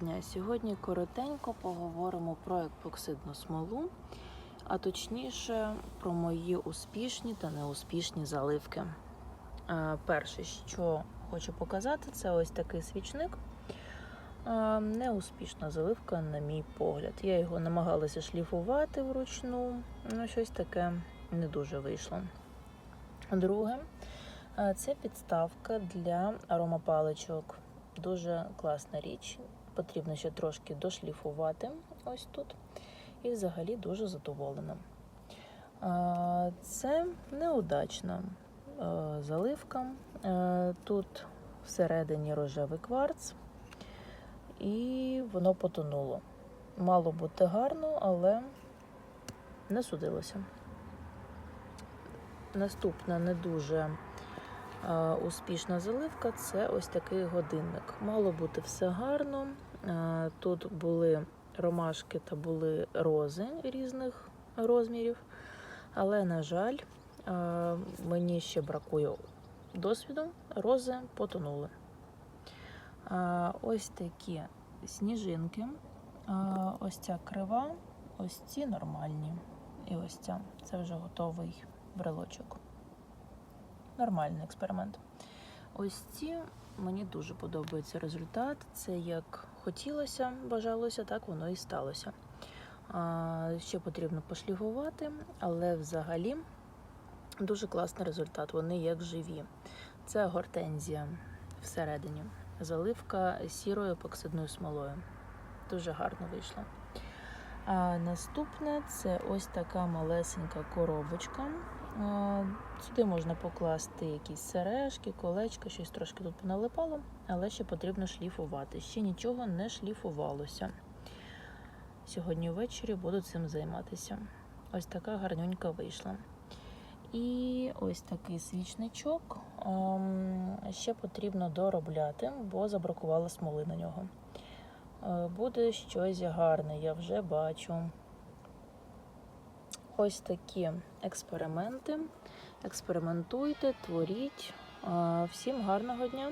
дня! Сьогодні коротенько поговоримо про епоксидну смолу, а точніше про мої успішні та неуспішні заливки. Е, Перше, що хочу показати, це ось такий свічник. Е, Неуспішна заливка, на мій погляд. Я його намагалася шліфувати вручну, ну щось таке не дуже вийшло. Друге, е, це підставка для аромапаличок. Дуже класна річ. Потрібно ще трошки дошліфувати ось тут. І взагалі дуже задоволена. Це неудачна е, заливка. Е, Тут всередині рожевий кварц, і воно потонуло. Мало бути гарно, але не судилося. Наступна не дуже е, успішна заливка це ось такий годинник. Мало бути все гарно. Тут були ромашки та були рози різних розмірів, але, на жаль, е, мені ще бракує досвіду, рози потонули. Е, Ось такі сніжинки, Е, ось ця крива, ось ці нормальні. І ось ця це вже готовий брелочок. Нормальний експеримент. Ось ці мені дуже подобається результат. Це як хотілося, бажалося, так воно і сталося. А, ще потрібно пошліфувати, але взагалі дуже класний результат. Вони як живі. Це гортензія всередині. Заливка сірою епоксидною смолою. Дуже гарно вийшло. А наступне це ось така малесенька коробочка. Сюди можна покласти якісь сережки, колечка, щось трошки тут поналипало, але ще потрібно шліфувати. Ще нічого не шліфувалося. Сьогодні ввечері буду цим займатися. Ось така гарнюнька вийшла. І ось такий свічничок ем, ще потрібно доробляти, бо забракувала смоли на нього. Е, Буде щось гарне, я вже бачу. Ось такі експерименти. Експериментуйте, творіть. Е, Всім гарного дня!